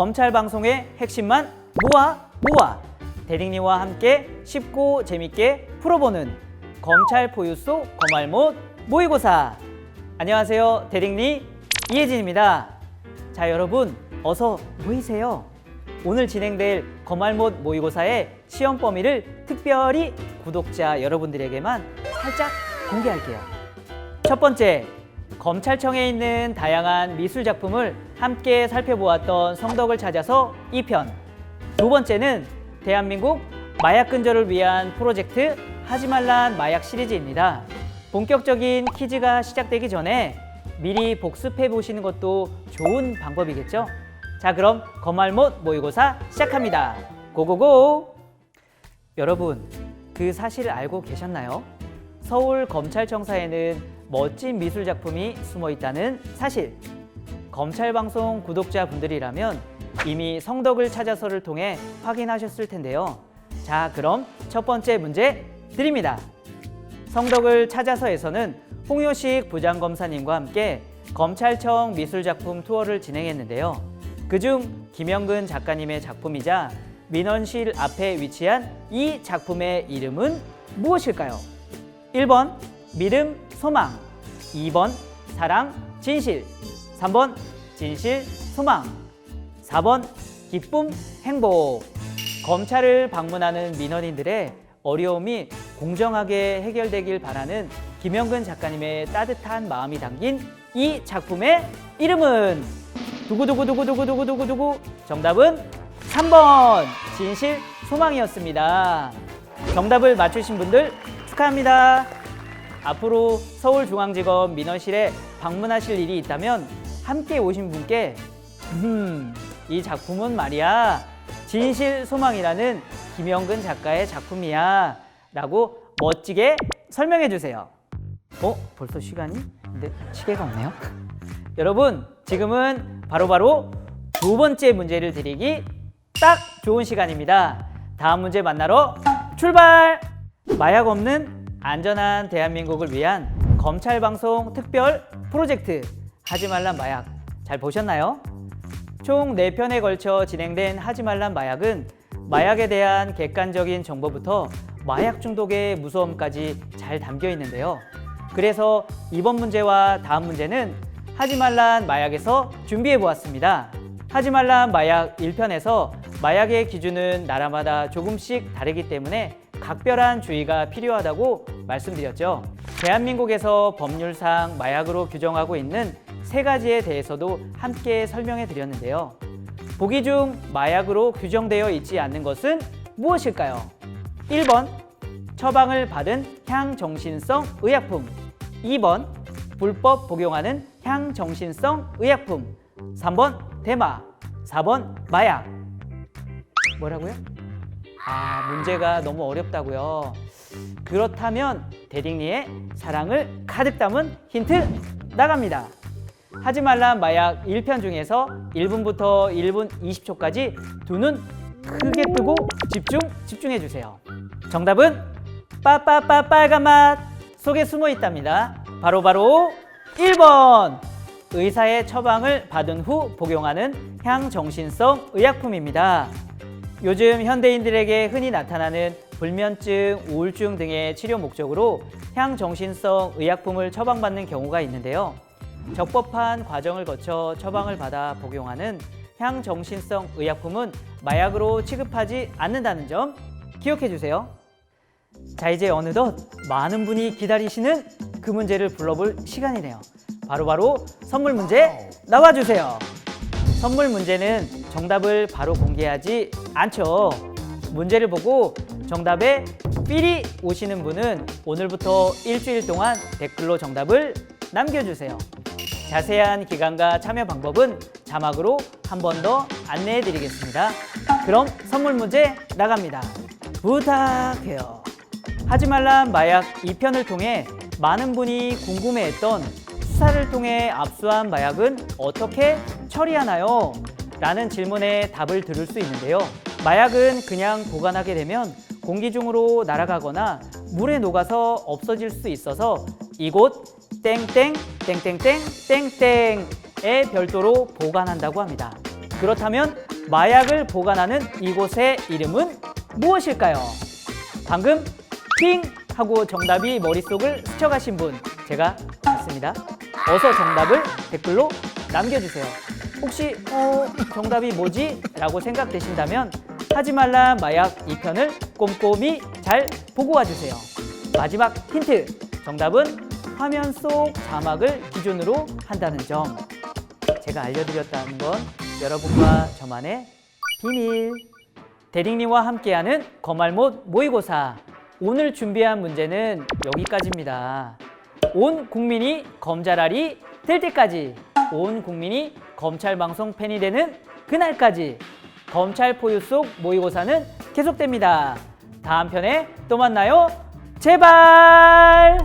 검찰 방송의 핵심만 모아 모아. 대링리와 함께 쉽고 재밌게 풀어보는 검찰 포유 속 검알못 모의고사. 안녕하세요. 대링리 이혜진입니다. 자 여러분 어서 모이세요. 오늘 진행될 검알못 모의고사의 시험 범위를 특별히 구독자 여러분들에게만 살짝 공개할게요. 첫 번째 검찰청에 있는 다양한 미술 작품을 함께 살펴보았던 성덕을 찾아서 2편. 두 번째는 대한민국 마약 근절을 위한 프로젝트 하지 말란 마약 시리즈입니다. 본격적인 퀴즈가 시작되기 전에 미리 복습해 보시는 것도 좋은 방법이겠죠? 자, 그럼 거말못 모의고사 시작합니다. 고고고! 여러분, 그 사실 알고 계셨나요? 서울 검찰청사에는 멋진 미술 작품이 숨어 있다는 사실. 검찰 방송 구독자 분들이라면 이미 성덕을 찾아서를 통해 확인하셨을 텐데요. 자, 그럼 첫 번째 문제 드립니다. 성덕을 찾아서에서는 홍효식 부장검사님과 함께 검찰청 미술작품 투어를 진행했는데요. 그중 김영근 작가님의 작품이자 민원실 앞에 위치한 이 작품의 이름은 무엇일까요? 1번 믿음, 소망 2번 사랑, 진실. 3번 진실, 소망. 4번 기쁨, 행복. 검찰을 방문하는 민원인들의 어려움이 공정하게 해결되길 바라는 김영근 작가님의 따뜻한 마음이 담긴 이 작품의 이름은? 두구두구두구두구두구두구 정답은 3번 진실 소망이었습니다. 정답을 맞추신 분들 축하합니다. 앞으로 서울중앙지검 민원실에 방문하실 일이 있다면 함께 오신 분께 음, 이 작품은 말이야 진실 소망이라는 김영근 작가의 작품이야 라고 멋지게 설명해 주세요. 어? 벌써 시간이? 근데 시계가 없네요. 여러분 지금은 바로바로 두 번째 문제를 드리기 딱 좋은 시간입니다. 다음 문제 만나러 출발! 마약 없는 안전한 대한민국을 위한 검찰 방송 특별 프로젝트 하지 말란 마약 잘 보셨나요? 총 4편에 걸쳐 진행된 하지 말란 마약은 마약에 대한 객관적인 정보부터 마약 중독의 무서움까지 잘 담겨 있는데요. 그래서 이번 문제와 다음 문제는 하지 말란 마약에서 준비해 보았습니다. 하지 말란 마약 1편에서 마약의 기준은 나라마다 조금씩 다르기 때문에 각별한 주의가 필요하다고 말씀드렸죠. 대한민국에서 법률상 마약으로 규정하고 있는 세 가지에 대해서도 함께 설명해 드렸는데요. 보기 중 마약으로 규정되어 있지 않는 것은 무엇일까요? 1번 처방을 받은 향정신성 의약품 2번 불법 복용하는 향정신성 의약품 3번 대마 4번 마약 뭐라고요? 아 문제가 너무 어렵다고요 그렇다면 대딩리의 사랑을 가득 담은 힌트 나갑니다 하지 말란 마약 1편 중에서 1분부터 1분 20초까지 두 눈 크게 뜨고 집중 집중해 주세요. 정답은 빠빠빠 빨간 맛 속에 숨어 있답니다. 바로 바로 1번 의사의 처방을 받은 후 복용하는 향정신성 의약품입니다. 요즘 현대인들에게 흔히 나타나는 불면증, 우울증 등의 치료 목적으로 향정신성 의약품을 처방받는 경우가 있는데요. 적법한 과정을 거쳐 처방을 받아 복용하는 향정신성 의약품은 마약으로 취급하지 않는다는 점 기억해 주세요. 자, 이제 어느덧 많은 분이 기다리시는 그 문제를 불러볼 시간이네요. 바로바로 선물 문제 나와주세요. 선물 문제는 정답을 바로 공개하지 않죠. 문제를 보고 정답에 삘이 오시는 분은 오늘부터 일주일 동안 댓글로 정답을 남겨주세요. 자세한 기간과 참여 방법은 자막으로 한 번 더 안내해 드리겠습니다. 그럼 선물 문제 나갑니다. 부탁해요. 하지 말란 마약 2편을 통해 많은 분이 궁금해했던 수사를 통해 압수한 마약은 어떻게 처리하나요? 라는 질문에 답을 들을 수 있는데요. 마약은 그냥 보관하게 되면 공기 중으로 날아가거나 물에 녹아서 없어질 수 있어서 이곳 땡땡 땡땡땡 땡땡에 별도로 보관한다고 합니다. 그렇다면 마약을 보관하는 이곳의 이름은 무엇일까요? 방금 핑 하고 정답이 머릿속을 스쳐가신 분 제가 맞습니다. 어서 정답을 댓글로 남겨주세요. 혹시 어, 정답이 뭐지? 라고 생각되신다면 하지 말라 마약 2편을 꼼꼼히 잘 보고 와주세요. 마지막 힌트. 정답은 화면 속 자막을 기준으로 한다는 점. 제가 알려드렸다는 건 여러분과 저만의 비밀. 대링님과 함께하는 거말못 모의고사. 오늘 준비한 문제는 여기까지입니다. 온 국민이 검잘알이 될 때까지 온 국민이 검찰 방송 팬이 되는 그날까지 검찰 포유 속 모의고사는 계속됩니다. 다음 편에 또 만나요. 제발